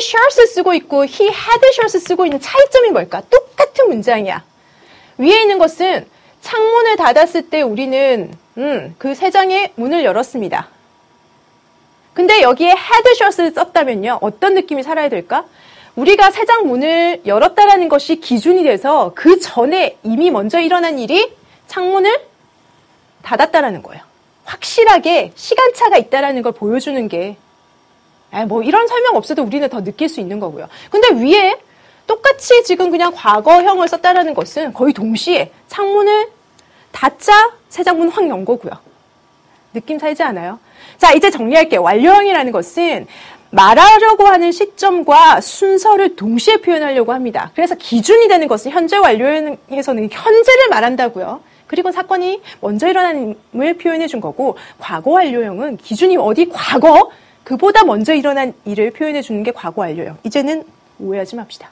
shirts 쓰고 있고 he had shirts 쓰고 있는 차이점이 뭘까? 똑같은 문장이야. 위에 있는 것은 창문을 닫았을 때 우리는 음, 그 세 장의 문을 열었습니다. 근데 여기에 had shirts를 썼다면요. 어떤 느낌이 살아야 될까? 우리가 세 장 문을 열었다라는 것이 기준이 돼서 그 전에 이미 먼저 일어난 일이 창문을 닫았다라는 거예요. 확실하게 시간차가 있다라는 걸 보여주는 게, 아, 뭐 이런 설명 없어도 우리는 더 느낄 수 있는 거고요. 근데 위에 똑같이 지금 그냥 과거형을 썼다라는 것은 거의 동시에 창문을 닫자 세장문 확 연 거고요. 느낌 살지 않아요? 자, 이제 정리할게요. 완료형이라는 것은 말하려고 하는 시점과 순서를 동시에 표현하려고 합니다. 그래서 기준이 되는 것은 현재 완료형에서는 현재를 말한다고요. 그리고 사건이 먼저 일어난을 표현해 준 거고 과거 완료형은 기준이 어디 과거 그보다 먼저 일어난 일을 표현해 주는 게 과거 완료형. 이제는 오해하지 맙시다.